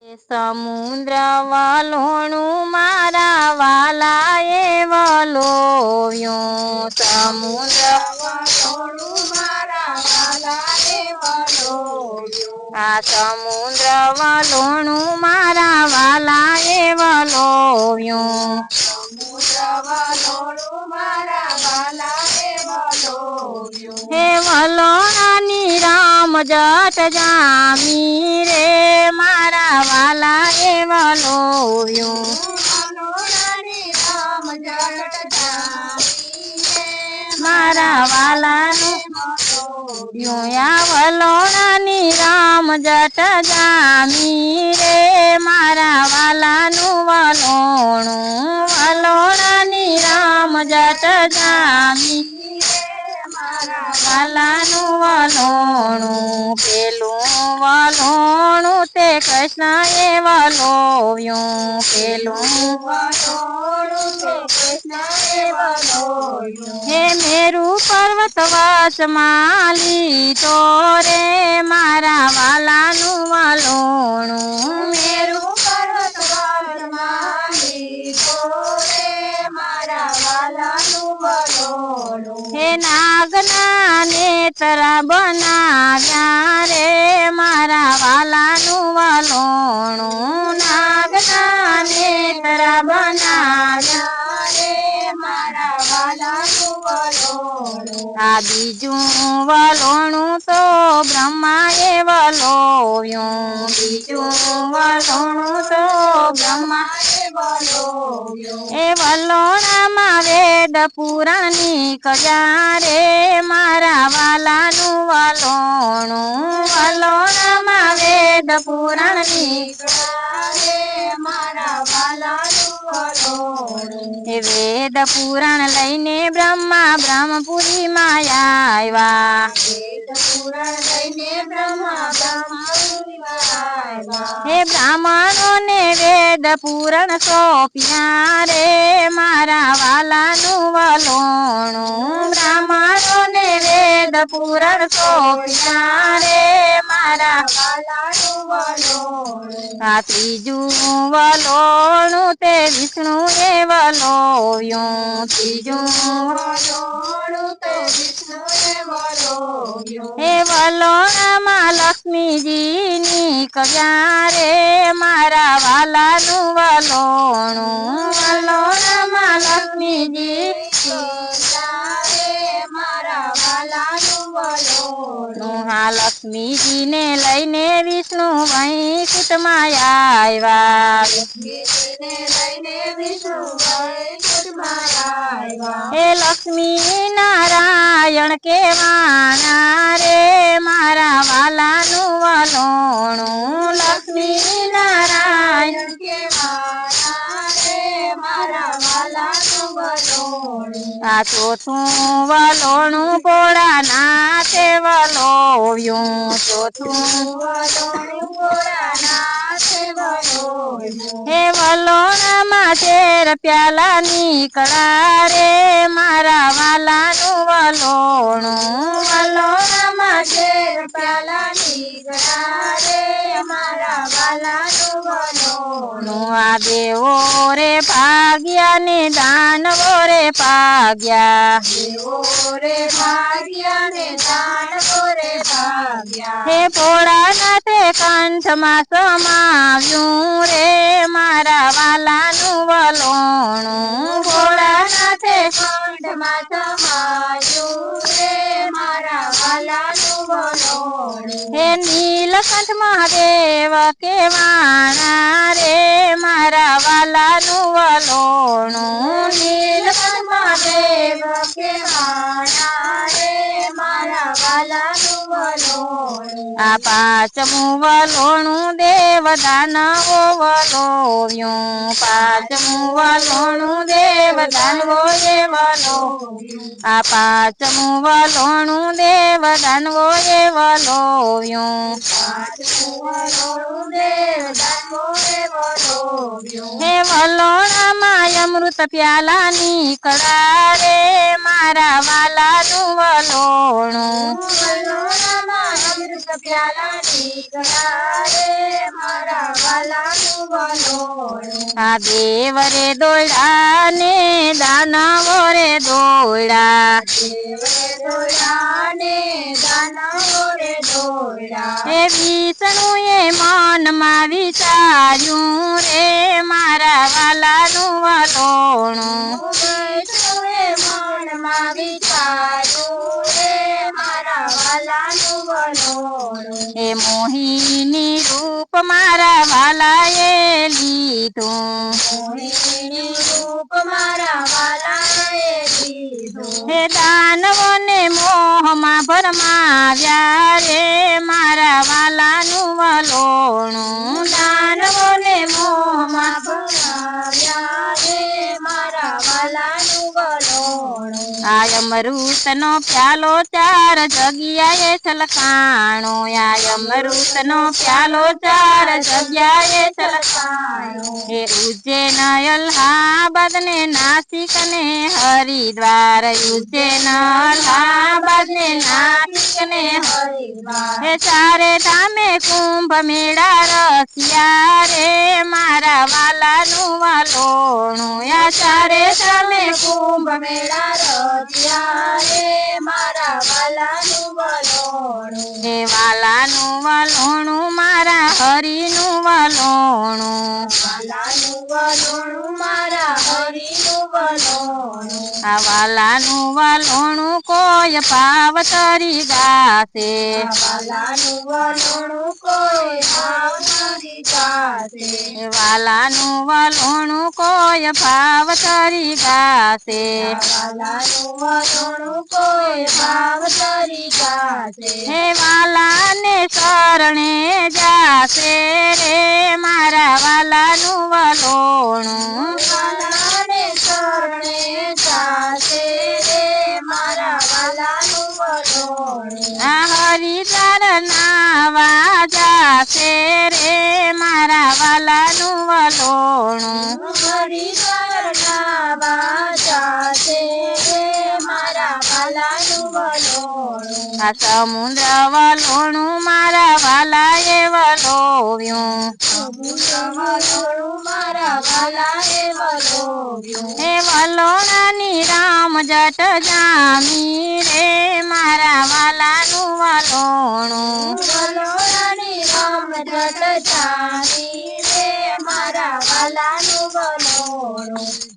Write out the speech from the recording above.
સમુદ્ર વલોણું મારા વાલાએ વલોવ્યું. સમુદ્ર વલોણું મારા વાલાએ વલોવ્યું. આ સમુદ્ર વલોણું મારા વાલાએ વલોવ્યું. સમુદ્ર વલોણું મારા રામ જટ જામી રે. વલોવ્યું. યા વલોણાની રામ જટ જામી રે મારા વાલાનું વલોણું વલોણાની રામ જટ જામી મારા વાલાનું વલોણું પેલું વલોણું તે પેલું વલોણું તે કૃષ્ણએ વલોવ્યું. હે મેરુ પર્વત વસમાં લીધો રે મારા વાલાનું વલોણું મેરુ પર્વત વાસમાં લીધો રે મારા વાલાનું વલોણું. હે નાગના નેતરા બનાવ્યા રે મારા આ બીજું વલોણું તો બ્રહ્માએ વલોવ્યું બીજું વલોણું તો બ્રહ્માએ વલોવ્યું. એ વલોણામાં વેદ પુરાણી કજા રે મારા વાલાનું વલોણું વલોણામાં વેદ પુરાણી રે મારા. એ વેદ પુરાણ લઈને બ્રહ્મા બ્રહ્મપુરીમાં આવ્યા. વેદ પુરાણ લઈને બ્રહ્મા બ્રહ્માપુરીમાં આવ્યા. હે બ્રાહ્મણોને વેદ પુરણ સોંપ્યા રે મારા વાલાનું વલોણું. બ્રાહ્મણોને વેદ પુરણ સોંપ્યા રે મારા વલોણું. આ ત્રીજું વલોણું તે વિષ્ણુએ વલોવ્યું ત્રીજું વલોણું તે વિષ્ણુએ વલોવ્યું. હે વલોણામાં લક્ષ્મીજીની કવ્યા રે મારા વાલાનું વલોણું વલોણામાં લક્ષ્મીજી મારા વાલાનું વલોણું. હા લક્ષ્મીજીને લઈને વિષ્ણુ વૈકુંઠમાં આવ્યા. હે લક્ષ્મી નારાયણ કેવાના રે મારા વાલાનું વલોણું લક્ષ્મી નારાયણ કેવાના રે મારા વાલાનું વલોણું. આ ચોથું વલોણું પોળા નાથે વલોવ્યું ચોથું વલોણું ભોળાનાથે વલોવ્યું. હે તેર પ્યાલા નીકળા રે મારા વાલાનું વલોણું વલોણામાં શેર પ્યાલા નીકળા રે મારા વાલાનું વલોણું. આ દેવો રે ભાગ્યા ને દાનવો રે ભાગ્યા દેવો રે ભાગ્યા ને. હે ભોળાનાથે કંઠમાં સમાવ્યું રે મારા વાલાનું વલોણું ભોળાનાથે કંઠમાં સમાયું રે મારા વાલાનું વલોણું. હે નીલકંઠ મહાદેવ કેવાણા રે મારા વાલાનું વલોણું નીલકંઠ મહાદેવ કેવાણા રે પાંચમું વલોણું દેવ દાનવો વલોવ્યું પાંચમું વલોણું દેવ દાનવો એ વલોવ્યું આ પાંચમું વલોણું દેવ દાનવો એ વલોવ્યું પાંચમું વલોણું દેવ દાનવોએ વલોવ્યું. હે વલોણામાં અમૃત પ્યાલાની કળા રે મારા વાલાનું વલોણું અમૃત પ્યાલાની કળા રે મારા વાલાનું વલોણું આ દેવ રે દોયડા ને દાનવો રે દોયડા દેવે દોડા ને દાનવો રે દોડા વિષ્ણુએ મનમાં વિચાર્યું રે મારા વાલાનું વલોણું. વૈષ્ણવે મનમાં વિચાર્યું રે વાલાનું વલોણું એ મોહિની રૂપ મારા વાલાએ લીધું. મોહિની રૂપ મારા વાલાએ લીધું. હે દાનવોને મોહમાં ભરમાવ્યા રે મારા વાલાનું વલોણું. દાનવોને વલોણું આ અમૃતનો પ્યાલો ચાર જગ્યાએ છલકાણો. આ અમૃતનો પ્યાલો ચાર જગ્યાએ છલકાણો. હે ઉજ્જૈન અલ્હાબાદ ને નાસિક ને હરિદ્વાર. ઉજ્જૈન અલ્હાબાદ ને નાસિક ને હરિદ્વાર. હે ચારે ધામે કુંભ મેળા રસિયા રે મારા વાલાનું વાલોણું. યા ચારે ધામે કુંભ મેળા Jyotiya હે વલોણું મારા હરીનું વલોણું. વાલાનું વલોણું મારા હરિનું વલોણું. આ વાલાનું વલોણું કોઈ ભાવ તરી ગાશે વાલાનું વલોણું કોઈ પાવ ગાશે વાલાનું વલોણું કોઈ ભાવ તરી ગાશે વાલાનું વલોણું કોઈ ભાવ તરી ગાશે હે વાલાને શરણે જાશે રે મારા વાલાનું વલોણું. વાલાને શરણે જાશે રે મારા વાલાનું વલોણું. આ હરિદ્વાર નાવા જાશે રે મારા વાલાનું વલોણું. હરિદ્વાર નાવા આ સમુદ્ર વલોણું મારા વાલાએ વલોવ્યું. સમુદ્ર વલોણું મારા વાલાએ વલોવ્યું. હે વલોણાની રામ જટ જામી રે મારા વાલાનું વલોણું. વલોણાની રામ જટ જાની રે મારા વાલાનું વલોણું.